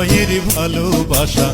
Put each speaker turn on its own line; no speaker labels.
হৃদয়ের ভালোবাসা।